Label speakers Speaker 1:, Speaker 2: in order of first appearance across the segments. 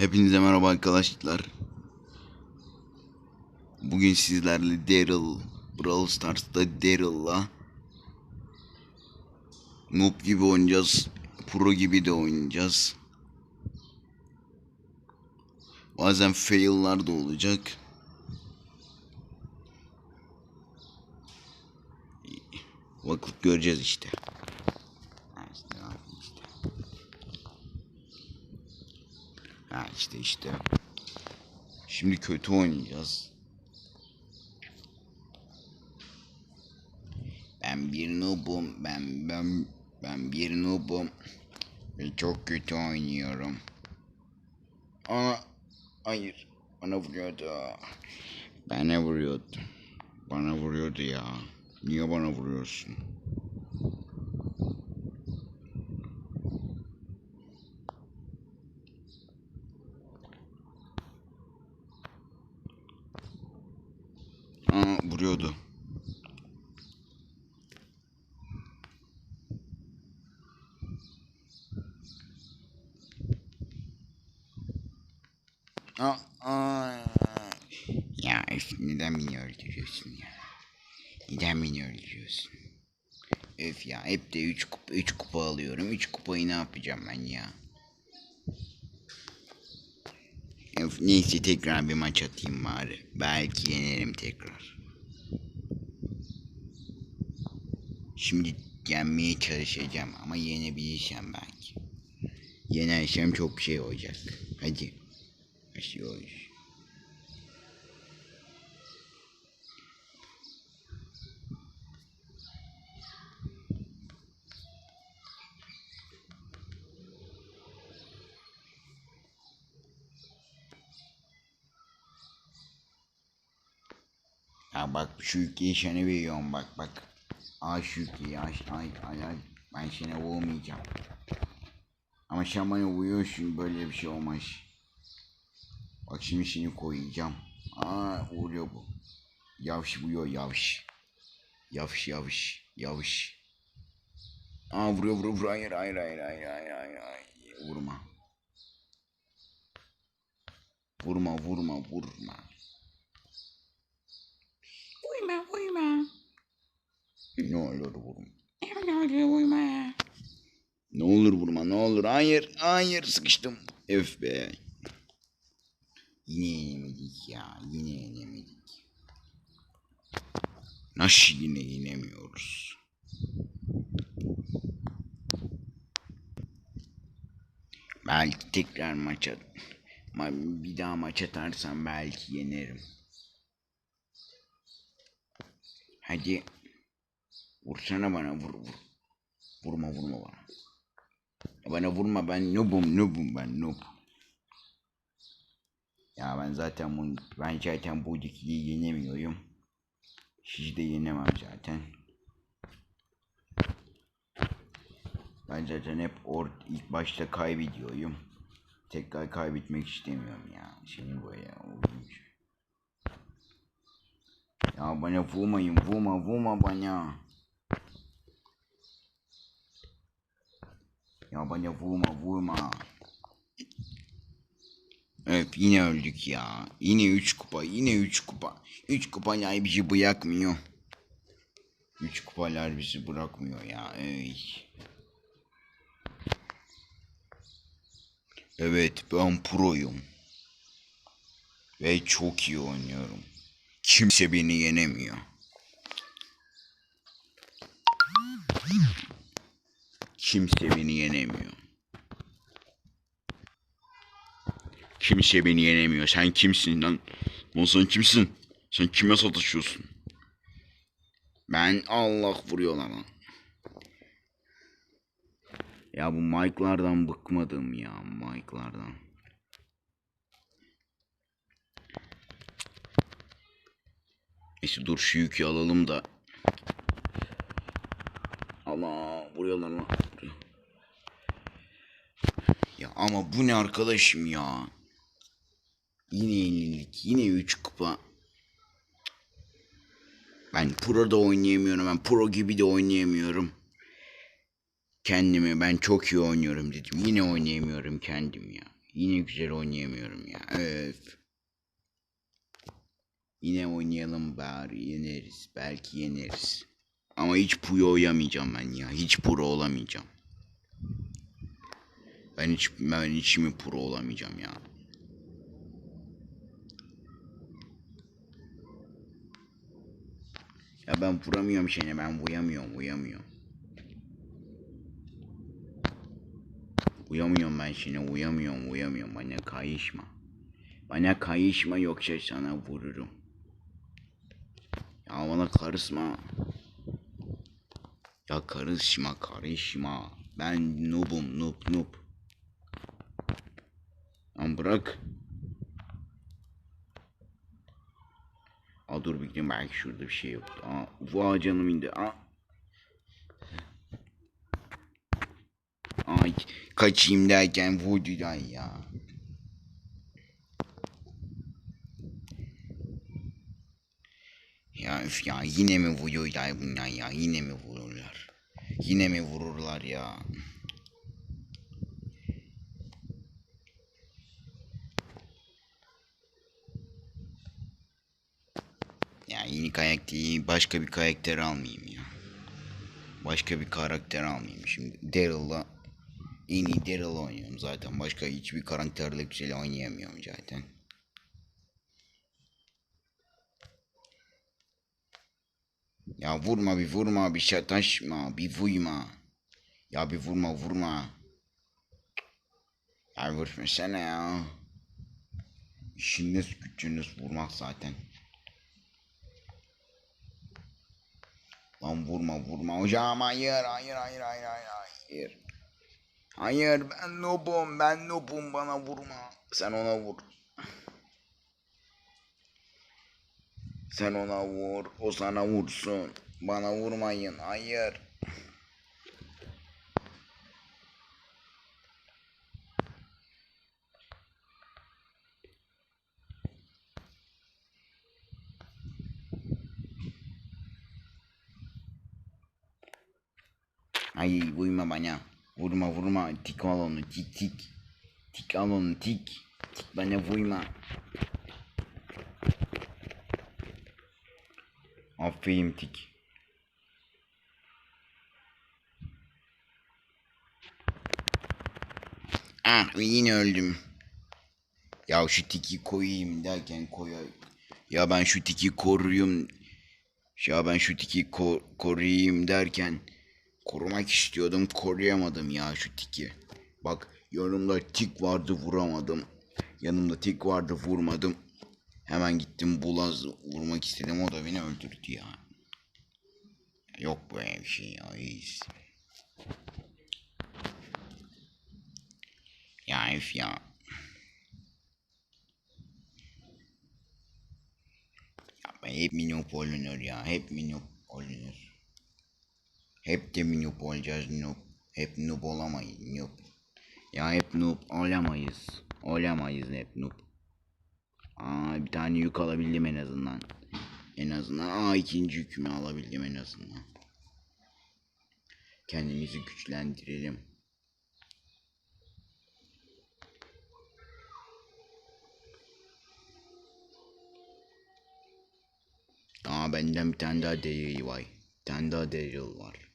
Speaker 1: Hepinize merhaba arkadaşlar. Bugün sizlerle Daryl, Brawl Stars'ta Daryl'la Noob gibi oynayacağız. Pro gibi de oynayacağız. Bazen fail'lar da olacak. Vakit göreceğiz işte. Ha işte, ne yapayım işte. Ha işte işte. Şimdi kötü oynayacağız. Ben bir noobum. Ben ben ben bir noobum. Ve çok kötü oynuyorum. Aa, hayır. Bana vuruyordu. Bana vuruyordu. Bana vuruyordu ya. Niye bana vuruyorsun? Aa, vuruyordu. Ya öf, neden beni öldürüyorsun ya? Neden beni öldürüyorsun? Öf ya hep de 3 kupa, üç kupa alıyorum. 3 kupayı ne yapacağım ben ya? Öf, neyse tekrar bir maç atayım bari. Belki yenerim tekrar. Şimdi yenmeye çalışacağım ama yenebilirsem belki. Yenersem çok şey olacak. Hadi. Başlıyoruz. Ya bak şu ülkeyi sana veriyorum bak bak. Ay şu ülkeyi ay ay ay ay. Ben sana vurmayacağım. Ama sen bana vuruyorsun böyle bir şey olmaz. Bak şimdi seni koyacağım. Aa vuruyor bu. Yavş vuruyor yavş. Yavş yavş yavş. Aa vuruyor vuruyor vuruyor. Hayır hayır hayır hayır hayır hayır. hayır. Vurma. Vurma vurma vurma.
Speaker 2: Uyma uyma.
Speaker 1: Ne olur vurma.
Speaker 2: Öyle öyle uyma.
Speaker 1: Ne olur vurma ne olur. Hayır hayır sıkıştım. Öf be. Yine yenemedik ya. Yine yenemedik. Nasıl yine yenemiyoruz? Belki tekrar maç at. Ma- bir daha maç atarsam belki yenerim. Hadi. Vursana bana vur vur. Vurma vurma bana. Bana vurma ben noobum noobum ben noob. Ya ben zaten bu ben zaten bu ikiliyi yenemiyorum. Sizi de yenemem zaten. Ben zaten hep or ilk başta kaybediyorum. Tekrar kaybetmek istemiyorum ya. Şimdi böyle olmuş. Ya bana vurmayın vurma vurma bana. Ya bana vurma vurma. Evet yine öldük ya. Yine 3 kupa yine 3 kupa. 3 kupalar bizi bırakmıyor. 3 kupalar bizi bırakmıyor ya. Ey. Evet ben proyum. Ve çok iyi oynuyorum. Kimse beni yenemiyor. Kimse beni yenemiyor. Kimse beni yenemiyor. Sen kimsin lan? Lan sen kimsin? Sen kime sataşıyorsun? Ben Allah vuruyor lan. Ya bu mic'lardan bıkmadım ya mic'lardan. Neyse dur şu yükü alalım da. Allah vuruyorlar lan. Ya ama bu ne arkadaşım ya? Yine yenildik. Yine 3 kupa. Ben pro da oynayamıyorum. Ben pro gibi de oynayamıyorum. Kendimi ben çok iyi oynuyorum dedim. Yine oynayamıyorum kendim ya. Yine güzel oynayamıyorum ya. Öf. Yine oynayalım bari yeneriz. Belki yeneriz. Ama hiç puyo oynamayacağım ben ya. Hiç pro olamayacağım. Ben hiç ben hiç mi pro olamayacağım ya. Ya ben vuramıyorum seni ben uyamıyorum uyamıyorum. Uyamıyorum ben seni uyamıyorum uyamıyorum bana kayışma. Bana kayışma yoksa sana vururum. Ya bana karışma. Ya karışma karışma. Ben noobum noob noob. Lan bırak. Aa dur bir belki şurada bir şey yoktu. Aa vay canım indi. Aa. Ay kaçayım derken vurdu lan ya. Ya üf ya yine mi vuruyorlar bunlar ya yine mi vururlar? Yine mi vururlar ya? Ya yeni karakteri başka bir karakter almayayım ya. Başka bir karakter almayayım şimdi. Daryl'la en iyi Daryl oynuyorum zaten. Başka hiçbir karakterle güzel oynayamıyorum zaten. Ya vurma bir vurma bir şataşma bir vurma. Ya bir vurma vurma. Ya vurmasana ya. İşiniz gücünüz vurmak zaten. Lan vurma vurma hocam hayır hayır hayır hayır hayır hayır. Hayır ben noobum ben noobum bana vurma. Sen ona vur. Sen ona vur o sana vursun. Bana vurmayın hayır. Ay vurma bana. Vurma vurma. Tik al onu tik tik. Tik al onu tik. Tik bana vurma. Aferin tik. Ah yine öldüm. Ya şu tiki koyayım derken koy. Ya ben şu tiki koruyayım. Ya ben şu tiki ko- koruyayım derken korumak istiyordum koruyamadım ya şu tiki. Bak yanımda tik vardı vuramadım. Yanımda tik vardı vurmadım. Hemen gittim bulaz vurmak istedim o da beni öldürdü ya. Yok böyle bir şey ya. iyiyiz. Ya üf ya. Ya ben hep minyop olunur ya. Hep minyop olunur. Hep de minyop olacağız noob. Hep noob olamayız noob. Ya hep noob olamayız. Olamayız hep noob. Aa bir tane yük alabildim en azından. En azından aa ikinci yükümü alabildim en azından. Kendimizi güçlendirelim. Aa benden bir tane daha Daryl var. Bir tane daha Daryl var.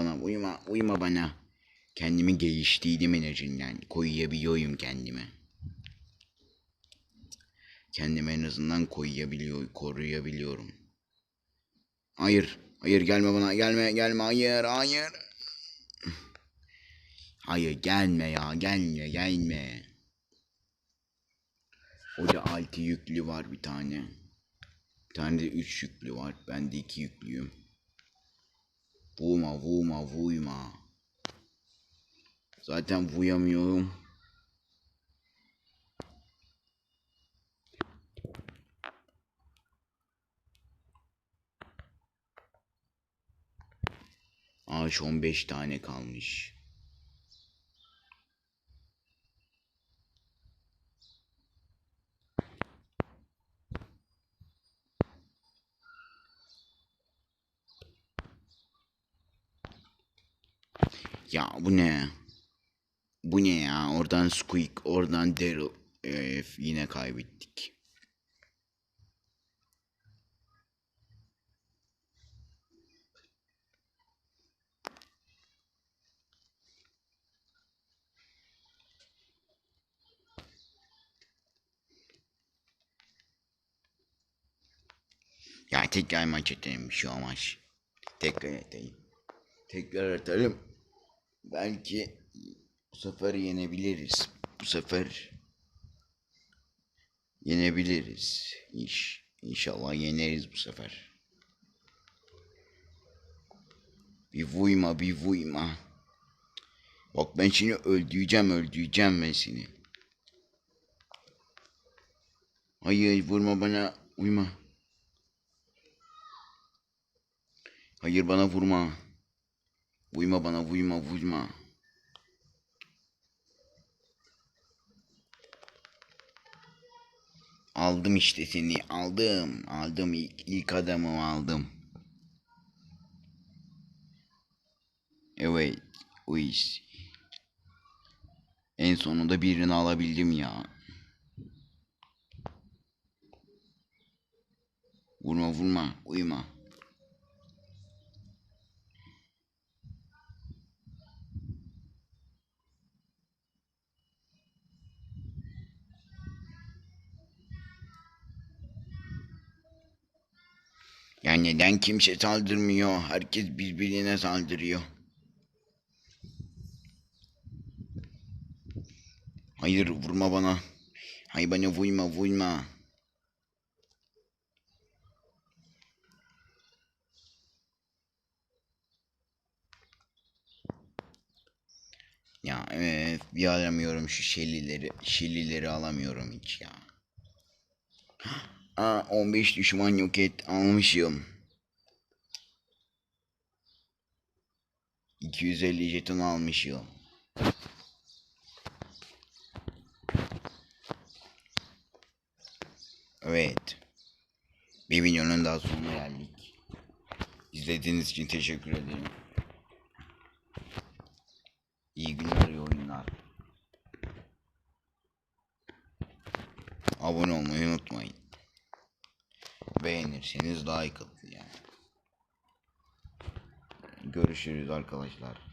Speaker 1: Bana uyuma uyuma bana. Kendimi geliştirdim enerjinden. Koyabiliyorum kendime. Kendimi en azından koyabiliyor, koruyabiliyorum. Hayır, hayır gelme bana, gelme, gelme, hayır, hayır. Hayır gelme ya, gelme, gelme. Orada altı yüklü var bir tane. Bir tane de üç yüklü var. Ben de iki yüklüyüm. Vurma, vurma, vurma. Zaten vuyamıyorum. Ağaç 15 tane kalmış. Ya bu ne? Bu ne ya? Oradan Squeak, oradan Daryl. Öf, yine kaybettik. Ya tekrar maç atalım bir şey olmaz. Tekrar atalım. Tekrar atalım. Belki bu sefer yenebiliriz. Bu sefer yenebiliriz. İş, inşallah yeneriz bu sefer. Bir vuyma bir vuyma. Bak ben seni öldüreceğim öldüreceğim ben seni. Hayır vurma bana uyma. Hayır bana vurma. Vurma bana vurma vurma. Aldım işte seni aldım aldım ilk, ilk adamı aldım. Evet o iş. En sonunda birini alabildim ya. Vurma vurma uyuma. Ya neden kimse saldırmıyor? Herkes birbirine saldırıyor. Hayır vurma bana. Hayır bana vurma vurma. Ya evet bir alamıyorum şu şelileri. Şelileri alamıyorum hiç ya. Aa 15 düşman yok almışım. 250 jeton almışım. Evet. Bir videonun daha sonuna geldik. İzlediğiniz için teşekkür ederim. Atın yani. Görüşürüz arkadaşlar.